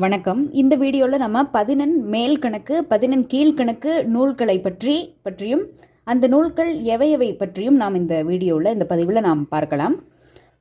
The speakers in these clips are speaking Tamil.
வணக்கம். இந்த வீடியோவில் நம்ம பதினெண் மேல் கணக்கு பதினெண் கீழ்கணக்கு நூல்களை பற்றி பற்றியும் அந்த நூல்கள் எவையவை பற்றியும் நாம் இந்த வீடியோவில் இந்த பதிவில் நாம் பார்க்கலாம்.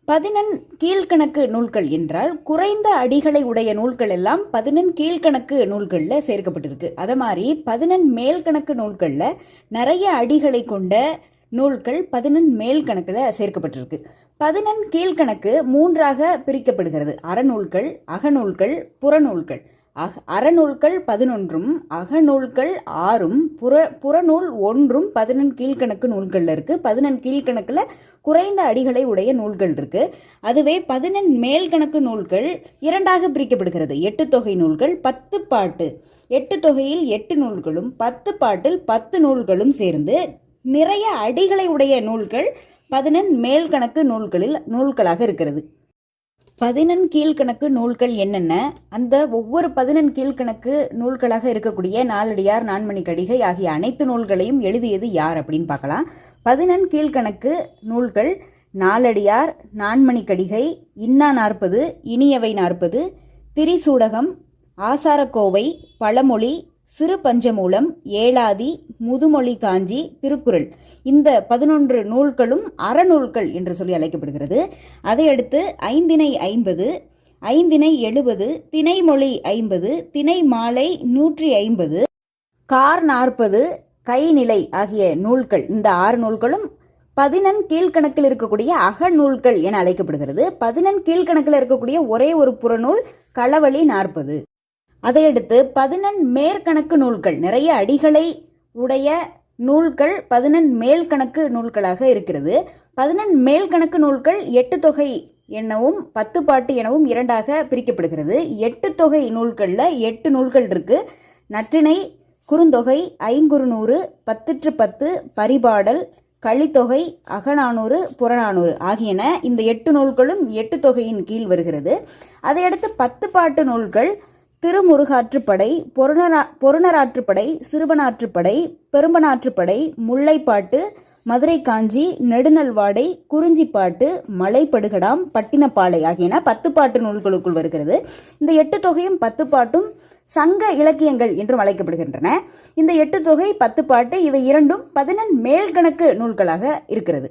பதினெண் கீழ்கணக்கு நூல்கள் என்றால் குறைந்த அடிகளை உடைய நூல்கள் எல்லாம் பதினெண் கீழ்கணக்கு நூல்களில் சேர்க்கப்பட்டிருக்கு. அதை மாதிரி பதினெண் மேல் கணக்கு நூல்களில் நிறைய அடிகளை கொண்ட நூல்கள் பதினெண் மேல் கணக்கில் சேர்க்கப்பட்டிருக்கு. பதினெண் கீழ்கணக்கு மூன்றாக பிரிக்கப்படுகிறது. அறநூல்கள் அகநூல்கள் புறநூல்கள். அக அறநூல்கள் பதினொன்றும் அகநூல்கள் ஆறும் புற புறநூல் ஒன்றும் பதினெண் கீழ்கணக்கு நூல்களில் இருக்கு. பதினெண் கீழ்கணக்கில் குறைந்த அடிகளை உடைய நூல்கள் இருக்கு. அதுவே பதினெண் மேல் கணக்கு நூல்கள் இரண்டாக பிரிக்கப்படுகிறது. எட்டு தொகை நூல்கள் பத்து பாட்டு. எட்டு தொகையில் எட்டு நூல்களும் பத்து பாட்டில் பத்து நூல்களும் சேர்ந்து நிறைய அடிகளை உடைய நூல்கள் பதினெண் மேல் கணக்கு நூல்களில் நூல்களாக இருக்கிறது. பதினெண் கீழ்கணக்கு நூல்கள் என்னென்ன? அந்த ஒவ்வொரு பதினெண் கீழ்கணக்கு நூல்களாக இருக்கக்கூடிய நாலடியார் நான்மணி கடிகை ஆகிய அனைத்து நூல்களையும் எழுதியது யார் அப்படின்னு பார்க்கலாம். பதினெண் கீழ்கணக்கு நூல்கள் நாலடியார் நான்மணி கடிகை இன்னா நாற்பது இனியவை நாற்பது திரிசூடகம் ஆசாரக்கோவை பழமொழி சிறு பஞ்சமூலம் ஏழாதி முதுமொழி காஞ்சி திருக்குறள். இந்த பதினொன்று நூல்களும் அறநூல்கள் என்று சொல்லி அழைக்கப்படுகிறது. அதையடுத்து ஐந்தினை ஐம்பது ஐந்தினை எழுபது திணைமொழி ஐம்பது திணை மாலை நூற்றி ஐம்பது கார் நாற்பது கைநிலை ஆகிய நூல்கள். இந்த ஆறு நூல்களும் பதினெண் கீழ்கணக்கில் இருக்கக்கூடிய அகநூல்கள் என அழைக்கப்படுகிறது. பதினெண் கீழ்கணக்கில் இருக்கக்கூடிய ஒரே ஒரு புறநூல் களவழி நாற்பது. அதையடுத்து பதினெண் மேற்கணக்கு நூல்கள் நிறைய அடிகளை உடைய நூல்கள் பதினெண் மேல் கணக்கு நூல்களாக இருக்கிறது. பதினெண் மேல் கணக்கு நூல்கள் எட்டு தொகை எனவும் பத்து பாட்டு எனவும் இரண்டாக பிரிக்கப்படுகிறது. எட்டு தொகை நூல்களில் எட்டு நூல்கள் இருக்கு. நற்றிணை குறுந்தொகை ஐங்குறுநூறு பத்திற்று பத்து பரிபாடல் களித்தொகை அகநானூறு புறநானூறு ஆகியன இந்த எட்டு நூல்களும் எட்டு தொகையின் கீழ் வருகிறது. அதையடுத்து பத்து பாட்டு நூல்கள் திருமுருகாற்றுப்படை பொருணரா பொருணராற்றுப்படை சிறுவனாற்றுப்படை பெரும்பனாற்றுப்படை முல்லைப்பாட்டு மதுரை காஞ்சி நெடுநல்வாடை குறிஞ்சிப்பாட்டு மலைப்படுகடாம் பட்டினப்பாலை ஆகியன பத்து பாட்டு நூல்களுக்குள் வருகிறது. இந்த எட்டு தொகையும் பத்து பாட்டும் சங்க இலக்கியங்கள் என்றும் அழைக்கப்படுகின்றன. இந்த எட்டு தொகை பத்து பாட்டு இவை இரண்டும் பதினெண் மேல்கணக்கு நூல்களாக இருக்கிறது.